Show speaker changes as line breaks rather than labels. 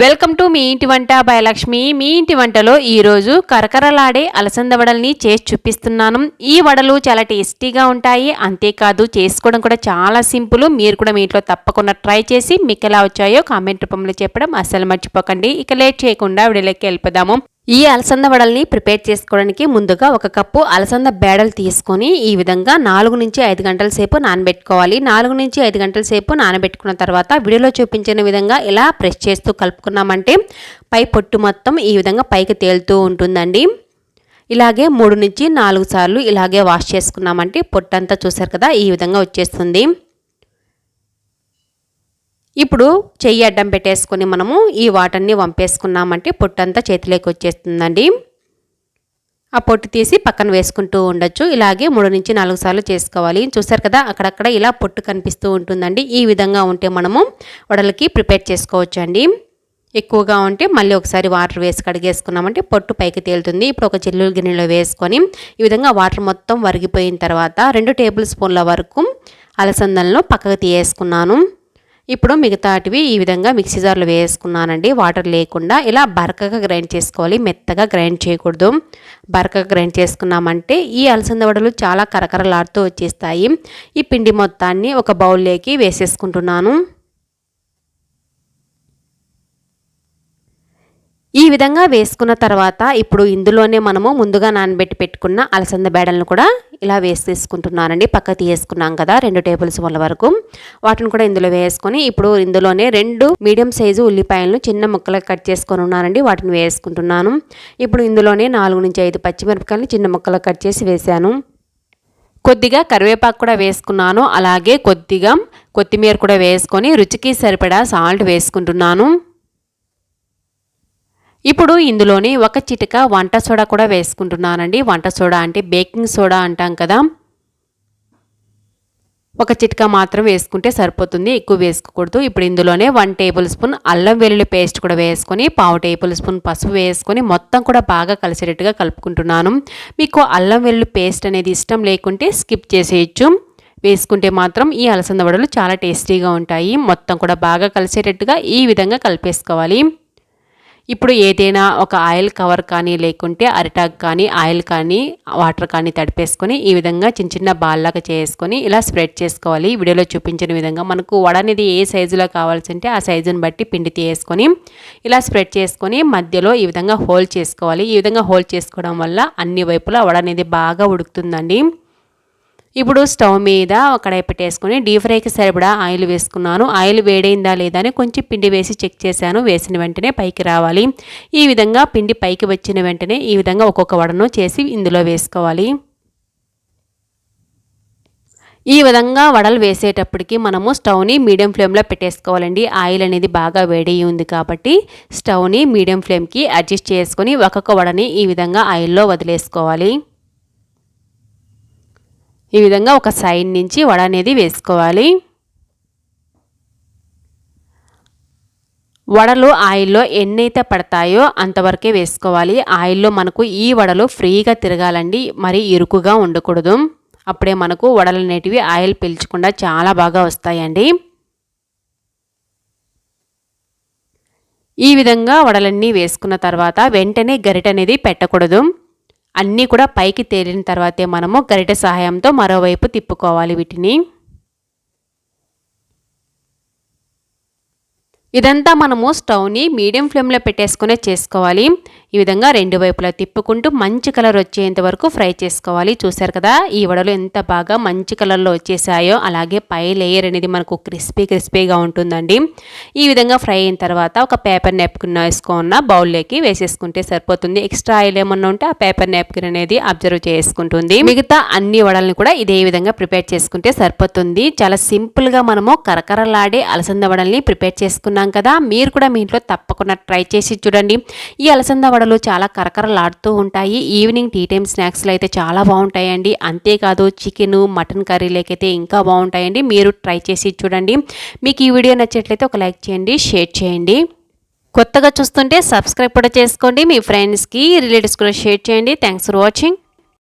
Welcome to me ఇంటి వంట భయలక్ష్మి మీ ఇంటి వంటలో ఈరోజు కరకరలాడే అలసంద వడల్ని చేసి చూపిస్తున్నాను. ఈ వడలు చాలా టేస్టీగా ఉంటాయి. అంతేకాదు చేసుకోవడం కూడా చాలా సింపుల్. మీరు కూడా మీ ఇంట్లో తప్పకుండా ట్రై చేసి మీకు ఎలా వచ్చాయో కామెంట్ రూపంలో చెప్పడం అస్సలు మర్చిపోకండి. ఇక లేట్ చేయకుండా వీడియోలోకి వెళ్ళిపోదాము. ఈ అలసంద వడల్ని ప్రిపేర్ చేసుకోవడానికి ముందుగా ఒక కప్పు అలసంద బేడలు తీసుకొని ఈ విధంగా నాలుగు నుంచి ఐదు గంటల సేపు నానబెట్టుకోవాలి. నాలుగు నుంచి ఐదు గంటల సేపు నానబెట్టుకున్న తర్వాత వీడియోలో చూపించిన విధంగా ఇలా ప్రెస్ చేస్తూ కలుపుకున్నామంటే పై పొట్టు మొత్తం ఈ విధంగా పైకి తేలుతూ ఉంటుందండి. ఇలాగే మూడు నుంచి నాలుగు సార్లు ఇలాగే వాష్ చేసుకున్నామంటే పొట్టంతా చూసారు కదా ఈ విధంగా వచ్చేస్తుంది. ఇప్పుడు చెయ్యి అడ్డం పెట్టేసుకొని మనము ఈ వాటర్ని వంపేసుకున్నామంటే పొట్టంతా చేతిలోకి వచ్చేస్తుందండి. ఆ పొట్టు తీసి పక్కన వేసుకుంటూ ఉండొచ్చు. ఇలాగే మూడు నుంచి నాలుగు సార్లు చేసుకోవాలి. చూసారు కదా అక్కడక్కడ ఇలా పొట్టు కనిపిస్తూ ఉంటుందండి. ఈ విధంగా ఉంటే మనము వడలకి ప్రిపేర్ చేసుకోవచ్చు అండి ఎక్కువగా ఉంటే మళ్ళీ ఒకసారి వాటర్ వేసి కడిగేసుకున్నామంటే పొట్టు పైకి తేలుతుంది. ఇప్పుడు ఒక చిల్లులు గిన్నెలో వేసుకొని ఈ విధంగా వాటర్ మొత్తం వరిగిపోయిన తర్వాత రెండు టేబుల్ స్పూన్ల వరకు అలసందలను పక్కకు తీయేసుకున్నాను. ఇప్పుడు మిగతాటివి ఈ విధంగా మిక్సీ జార్లో వేసుకున్నానండి. వాటర్ లేకుండా ఇలా బరకగా గ్రైండ్ చేసుకోవాలి. మెత్తగా గ్రైండ్ చేయకూడదు. బరకగా గ్రైండ్ చేసుకున్నామంటే ఈ అలసంద వడలు చాలా కరకరలాడుతూ వచ్చేస్తాయి. ఈ పిండి మొత్తాన్ని ఒక బౌల్లోకి వేసేసుకుంటున్నాను. ఈ విధంగా వేసుకున్న తర్వాత ఇప్పుడు ఇందులోనే మనము ముందుగా నానబెట్టి పెట్టుకున్న అలసంద బేడలను కూడా ఇలా వేసేసుకుంటున్నానండి. పక్క తీసుకున్నాం కదా రెండు టేబుల్ స్పూన్ల వరకు. వాటిని కూడా ఇందులో వేసుకొని ఇప్పుడు ఇందులోనే రెండు మీడియం సైజు ఉల్లిపాయలను చిన్న ముక్కలు కట్ చేసుకొని ఉన్నానండి. వాటిని వేసుకుంటున్నాను. ఇప్పుడు ఇందులోనే నాలుగు నుంచి ఐదు పచ్చిమిరపకాయలు చిన్న ముక్కలు కట్ చేసి వేశాను. కొద్దిగా కరివేపాకు కూడా వేసుకున్నాను. అలాగే కొద్దిగా కొత్తిమీర కూడా వేసుకొని రుచికి సరిపడా సాల్ట్ వేసుకుంటున్నాను. ఇప్పుడు ఇందులోని ఒక చిటిక వంట సోడా కూడా వేసుకుంటున్నానండి. వంట సోడా అంటే బేకింగ్ సోడా అంటాం కదా. ఒక చిటిక మాత్రం వేసుకుంటే సరిపోతుంది. ఎక్కువ వేసుకోకూడదు. ఇప్పుడు ఇందులోనే వన్ టేబుల్ స్పూన్ అల్లం వెల్లుల్లి పేస్ట్ కూడా వేసుకొని పావు టేబుల్ స్పూన్ పసుపు వేసుకొని మొత్తం కూడా బాగా కలిసేటట్టుగా కలుపుకుంటున్నాను. మీకు అల్లం వెల్లుల్లి పేస్ట్ అనేది ఇష్టం లేకుంటే స్కిప్ చేసేయచ్చు. వేసుకుంటే మాత్రం ఈ అలసంద వడలు చాలా టేస్టీగా ఉంటాయి. మొత్తం కూడా బాగా కలిసేటట్టుగా ఈ విధంగా కలిపేసుకోవాలి. ఇప్పుడు ఏదైనా ఒక ఆయిల్ కవర్ కానీ లేకుంటే అరిటాక్ కానీ ఆయిల్ కానీ వాటర్ కానీ తడిపేసుకొని ఈ విధంగా చిన్న చిన్న బాల్లాగా చేసుకొని ఇలా స్ప్రెడ్ చేసుకోవాలి. వీడియోలో చూపించిన విధంగా మనకు వడ అనేది ఏ సైజులో కావాల్సి ఉంటే ఆ సైజుని బట్టి పిండి తీసుకొని ఇలా స్ప్రెడ్ చేసుకొని మధ్యలో ఈ విధంగా హోల్ చేసుకోవాలి. ఈ విధంగా హోల్ చేసుకోవడం వల్ల అన్ని వైపులా వడ అనేది బాగా ఉడుకుతుందండి. ఇప్పుడు స్టవ్ మీద కడాయి పెట్టేసుకొని డీప్ ఫ్రైకి సరిపడా ఆయిల్ వేసుకున్నాను. ఆయిల్ వేడైందా లేదా అని కొంచెం పిండి వేసి చెక్ చేశాను. వేసిన వెంటనే పైకి రావాలి. ఈ విధంగా పిండి పైకి వచ్చిన వెంటనే ఈ విధంగా ఒక్కొక్క వడను చేసి ఇందులో వేసుకోవాలి. ఈ విధంగా వడలు వేసేటప్పటికి మనము స్టవ్ని మీడియం ఫ్లేమ్లో పెట్టేసుకోవాలండి. ఆయిల్ అనేది బాగా వేడి ఉంది కాబట్టి స్టవ్ని మీడియం ఫ్లేమ్కి అడ్జస్ట్ చేసుకొని ఒక్కొక్క వడని ఈ విధంగా ఆయిల్లో వదిలేసుకోవాలి. ఈ విధంగా ఒక సైడ్ నుంచి వడ అనేది వేసుకోవాలి. వడలు ఆయిల్లో ఎన్నైతే పడతాయో అంతవరకే వేసుకోవాలి. ఆయిల్లో మనకు ఈ వడలు ఫ్రీగా తిరగాలండి. మరి ఇరుకుగా ఉండకూడదు. అప్పుడే మనకు వడలు అనేటివి ఆయిల్ పీల్చకుండా చాలా బాగా వస్తాయండి. ఈ విధంగా వడలన్నీ వేసుకున్న తర్వాత వెంటనే గరిట అనేది పెట్టకూడదు. అన్నీ కూడా పైకి తేలిన తర్వాతే మనము గరిటె సహాయంతో మరోవైపు తిప్పుకోవాలి వీటిని. ఇదంతా మనము స్టవ్ని మీడియం ఫ్లేమ్లో పెట్టేసుకునే చేసుకోవాలి. ఈ విధంగా రెండు వైపులా తిప్పుకుంటూ మంచి కలర్ వచ్చేంత వరకు ఫ్రై చేసుకోవాలి. చూసారు కదా ఈ వడలు ఎంత బాగా మంచి కలర్లో వచ్చేసాయో అలాగే పై లేయర్ అనేది మనకు క్రిస్పీ క్రిస్పీగా ఉంటుందండి. ఈ విధంగా ఫ్రై అయిన తర్వాత ఒక పేపర్ నాప్కిన్ వేసుకున్న బౌల్లోకి వేసేసుకుంటే సరిపోతుంది. ఎక్స్ట్రా ఆయిల్ ఏమన్నా ఉంటే ఆ పేపర్ నాప్కిన్ అనేది అబ్జర్వ్ చేసుకుంటుంది. మిగతా అన్ని వడల్ని కూడా ఇదే విధంగా ప్రిపేర్ చేసుకుంటే సరిపోతుంది. చాలా సింపుల్గా మనము కరకరలాడే అలసంద వడల్ని ప్రిపేర్ చేసుకున్నాం కదా మీరు కూడా మీ ఇంట్లో తప్పకుండా ట్రై చేసి చూడండి. ఈ అలసంద వడలు చాలా కరకరలాడుతూ ఉంటాయి. ఈవినింగ్ టీ టైమ్ స్నాక్స్లో అయితే చాలా బాగుంటాయండి. అంతేకాదు చికెన్ మటన్ కర్రీలకైతే ఇంకా బాగుంటాయండి. మీరు ట్రై చేసి చూడండి. మీకు ఈ వీడియో నచ్చినట్లయితే ఒక లైక్ చేయండి షేర్ చేయండి. కొత్తగా చూస్తుంటే సబ్స్క్రైబ్ కూడా చేసుకోండి. మీ ఫ్రెండ్స్కి రిలేటివ్స్ కూడా షేర్ చేయండి. Thanks for watching.